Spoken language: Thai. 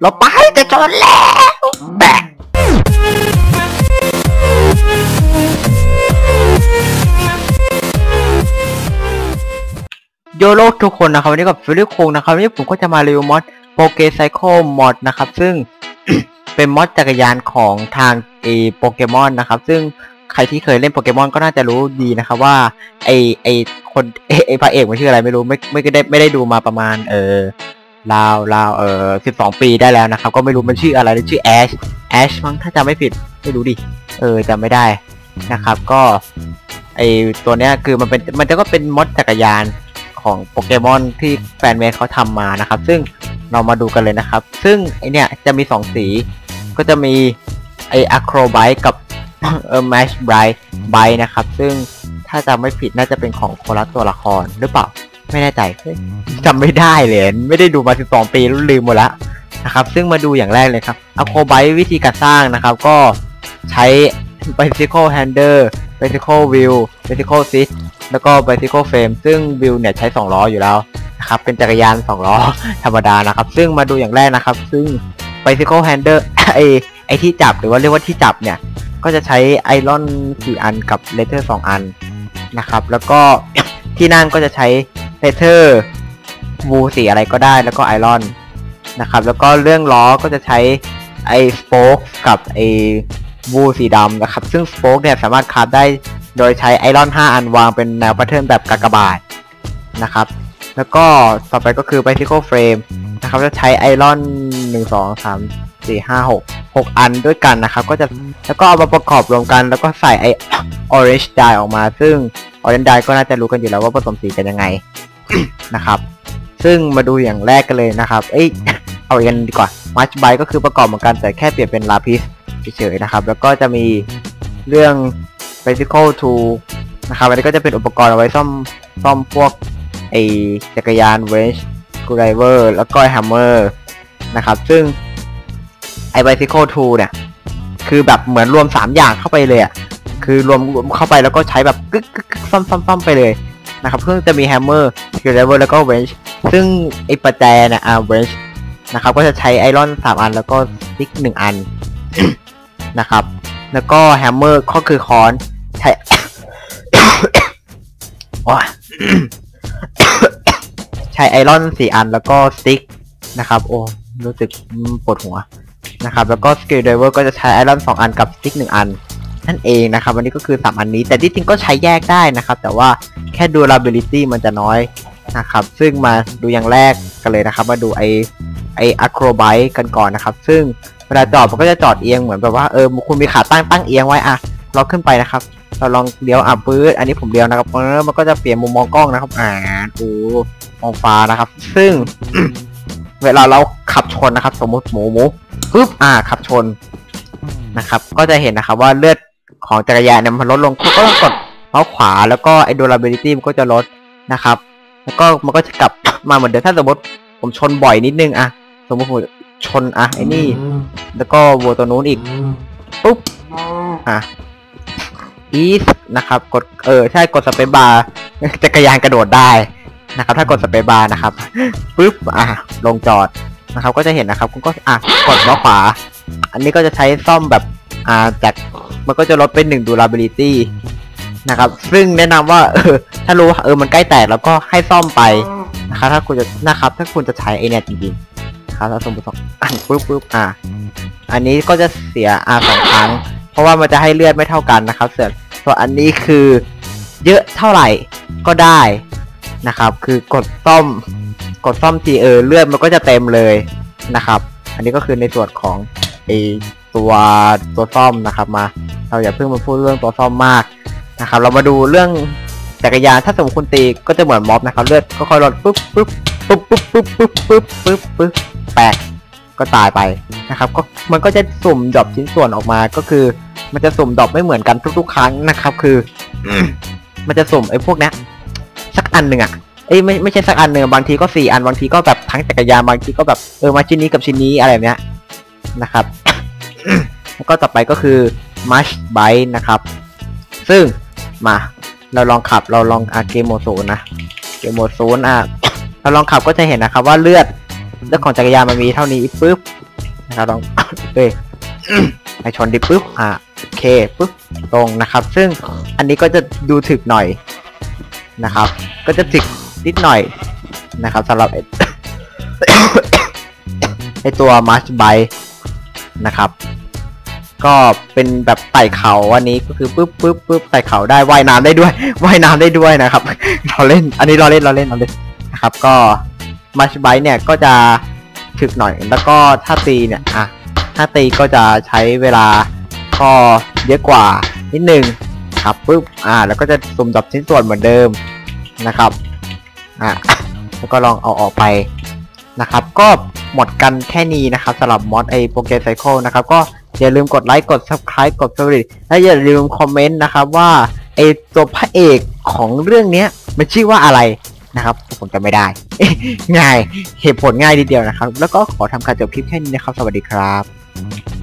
เราไปจะชนแล้วแบะโยโลทุกคนนะครับวันนี้กับฟิลิปคงนะครับวันนี้ผมก็จะมารีวิวมอดโปเกไซโคมอดนะครับ ซึ่ง เป็นมอดจักรยานของทางเอโปเกมอนนะครับ ซึ่งใครที่เคยเล่นโปเกมอนก็น่าจะรู้ดีนะครับว่า ไอไอคนไอไอพระเอกมันชื่ออะไรไม่รู้ไม่ไม่ได้ไม่ได้ดูมาประมาณ เออ ราวราวเออสิบสองปีได้แล้วนะครับ ก็ไม่รู้มันชื่ออะไรชื่อแอชแอชมั้งถ้าจำไม่ผิดไม่รู้ดิเออจำไม่ได้นะครับก็ไอตัวเนี้ยคือมันเป็นมันจะก็เป็นมอดจักรยานของโปเกมอนที่แฟนเมดเขาทำมานะครับ ซึ่งเรามาดูกันเลยนะครับ ซึ่งไอเนี้ยจะมีสองสีก็จะมีไออะโครไบกับเออแมชไบรท์ไบนะครับ ซึ่งถ้าจำไม่ผิดน่าจะเป็นของคนละตัวละครหรือเปล่า ไม่แน่ใจจำไม่ได้เลยไม่ได้ดูมา12ปีแล้วลืมหมดล้วนะครับ ซึ่งมาดูอย่างแรกเลยครับอะโคไบวิธีการสร้างนะครับ ก็ใช้ bicycle handler bicycle wheel bicycle seat แล้วก็ bicycle frame ซึ่ง wheel เนี่ยใช้ 2 ล้ออยู่แล้วนะครับ เป็นจักรยาน 2 ล้อธรรมดานะครับ ซึ่งมาดูอย่างแรกนะครับ ซึ่ง bicycle handle ไอไอที่จับหรือว่าเรียกว่าที่จับเนี่ย ก็จะใช้ไอรอน 4 อันกับเลเทอร์ 2 อันนะครับ แล้วก็ที่นั่งก็จะใช้ เลเทอร์วูสีอะไรก็ได้แล้วก็ไอรอนนะครับ แล้วก็เรื่องล้อก็จะใช้ไอสโป๊กกับไอวูสีดำนะครับ ซึ่งสโป๊กเนี่ยสามารถคาฟได้โดยใช้ไอรอน 5 อันวางเป็นแนวแพทเทิร์นแบบกากบาทนะครับ แล้วก็ต่อไปก็คือ bicycle frame นะครับ จะใช้ไอรอน 1 2 3 4 5 6 6 อันด้วยกันนะครับ ก็จะแล้วก็เอามาประกอบรวมกัน แล้วก็ใส่ไอ orange dye ออกมา ซึ่ง orange dye ก็น่าจะรู้กันอยู่แล้วว่าผสมสีกันยังไง นะครับ ซึ่งมาดูอย่างแรกกันเลยนะครับ เอ้ยเอาอย่างนี้ดีกว่า match by ก็คือประกอบเหมือนกันแต่แค่เปลี่ยนเป็น lapis เฉยๆนะครับ แล้วก็จะมีเรื่อง bicycle tool นะครับอันนี้ก็จะเป็นอุปกรณ์เอาไว้ซ่อมซ่อมพวกไอจักรยาน wrench screwdriver แล้วก็ hammer นะครับ ซึ่งไอ bicycle tool เนี่ย คือแบบเหมือนรวม 3 อย่างเข้าไปเลยอะคือรวมรวมเข้าไปแล้วก็ใช้แบบกึกกึกกึกซ่อมซ่อมซ่อมไปเลย นะครับเพื่อจะมี hammer screwdriver แล้วก็ wrench ซึ่งไอประแจเนี่ยอ่า wrench นะครับก็จะใช้ไอรอน3อันแล้วก็สติ๊ก1อันนะครับแล้วก็ hammer ก็คือค้อนใช้ว้าใช้ไอรอนสี่อันแล้วก็สติ๊กนะครับโอ้รู้สึกปวดหัวนะครับแล้วก็สกิลเดเวอร์ก็จะใช้ไอรอนสองอันกับสติ๊กหนึ่งอันนั่นเองนะครับ วันนี้ก็คือสามอันนี้ แต่ที่จริงก็ใช้แยกได้นะครับ แต่ว่า แค่ durability มันจะน้อยนะครับ ซึ่งมาดูอย่างแรกกันเลยนะครับ มาดูไอไออะโครไบกันก่อนนะครับ ซึ่งเวลาจอดมันก็จะจอดเอียงเหมือนแบบว่าเออคุณมีขาตั้งตั้งเอียงไว้อะเราขึ้นไปนะครับ เราลองเลี้ยวอะปื๊ดอันนี้ผมเลี้ยวนะครับเออมันก็จะเปลี่ยนมุมมองกล้องนะครับ อ่าโอ้มองฟ้านะครับ ซึ่ง เวลาเราขับชนนะครับ สมมติหมูหมูปึ๊บอ่า ขับชนนะครับ ก็จะเห็นนะครับ ว่าเลือดของจักรยานเนี่ยมันลดลงคุกก็ต้องกด เมาส์ขวาแล้วก็ไอ้ durability มันก็จะลดนะครับ แล้วก็มันก็จะกลับมาเหมือนเดิมถ้าสมมติผมชนบ่อยนิดนึงอะสมมติผมชนอะไอ้นี่ แล้วก็วัวตัวนู้นอีกปุ๊บอะอีสนะครับ กดเออใช่กดสเปซบาร์จักรยานกระโดดได้นะครับ ถ้ากดสเปซบาร์นะครับปุ๊บอะลงจอดนะครับ ก็จะเห็นนะครับ คุณก็อะกดล้อขวา อันนี้ก็จะใช้ซ่อมแบบอ่าจากมันก็จะลดเป็นหนึ่ง durability นะครับ ซึ่งแนะนำว่าเออถ้ารู้ว่าเออมันใกล้แตกแล้วก็ให้ซ่อมไปนะครับ ถ้าคุณจะนะครับ ถ้าคุณจะใช้ไอเนี่ยจริงๆนะครับถ้าสมมติอะปุ๊บปุ๊บอะอันนี้ก็จะเสียอ่าสองครั้ง เพราะว่ามันจะให้เลือดไม่เท่ากันนะครับส่วนส่วนอันนี้คือเยอะเท่าไหร่ก็ได้นะครับ คือกดซ่อมกดซ่อมทีเออเลือดมันก็จะเต็มเลยนะครับ อันนี้ก็คือในส่วนของไอตัวตัวซ่อมนะครับมา เราอย่าเพิ่งมาพูดเรื่องตัวซ่อมมาก นะครับ เรามาดูเรื่องจักรยานถ้าสมมติคุณตีก็จะเหมือนม็อบนะครับ เลือดก็ค่อยๆลดปุ๊บปุ๊บปุ๊บปุ๊บปุ๊บปุ๊บปุ๊บปุ๊บปุ๊บแปลกก็ตายไปนะครับ ก็มันก็จะสุ่มดรอปชิ้นส่วนออกมาก็คือ มันจะสุ่มดรอปไม่เหมือนกันทุกๆ ครั้งนะครับ คือ มันจะสุ่มไอ้พวกนี้สักอันหนึ่งอะเอ้ยไม่ไม่ใช่สักอันหนึ่งบางทีก็สี่อันบางทีก็แบบทั้งจักรยานบางทีก็แบบเออมาชิ้นนี้กับชิ้นนี้อะไรแบบเนี้ยนะครับแล้วก็ต่อไปก็คือ Mush Bike นะครับ ซึ่ง มา เราลองขับเราลองอาเกมโมโซนนะเกมโมโซนอะเราลองขับก็จะเห็นนะครับว่าเลือดเลือดของจักรยานมันมีเท่านี้ปุ๊บนะครับลองเอ้ยไปชนดิปุ๊บอ่าโอเคปุ๊บตรงนะครับ ซึ่งอันนี้ก็จะดูถึกหน่อยนะครับ ก็จะถึกนิดหน่อยนะครับสำหรับไอ้ไอตัวมาร์ชไบนะครับ ก็เป็นแบบไต่เขาอันนี้ก็คือปุ๊บปุ๊บปุ๊บไต่เขาได้ว่ายน้ำได้ด้วยว่ายน้ำได้ด้วยนะครับ เราเล่น อันนี้เราเล่นเราเล่นเราเล่นนะครับ ก็มาร์ชไบเนี่ยก็จะถึกหน่อยแล้วก็ถ้าตีเนี่ยอะถ้าตีก็จะใช้เวลาก็เยอะกว่านิดนึงครับปุ๊บอ่า แล้วก็จะสุ่มดับชิ้นส่วนเหมือนเดิมนะครับอะแล้วก็ลองเอาออกไปนะครับ ก็หมดกันแค่นี้นะครับสำหรับมอดไอโปเกไซเคิลนะครับ ก็ อย่าลืมกดไลค์กด subscribe กด favorite และอย่าลืมคอมเมนต์นะครับว่าไอตัวพระเอกของเรื่องเนี้ยมันชื่อว่าอะไรนะครับผมจะไม่ได้ ง่ายเหตุผลง่ายทีเดียวนะครับ แล้วก็ขอทำการจบคลิปแค่นี้นะครับ สวัสดีครับ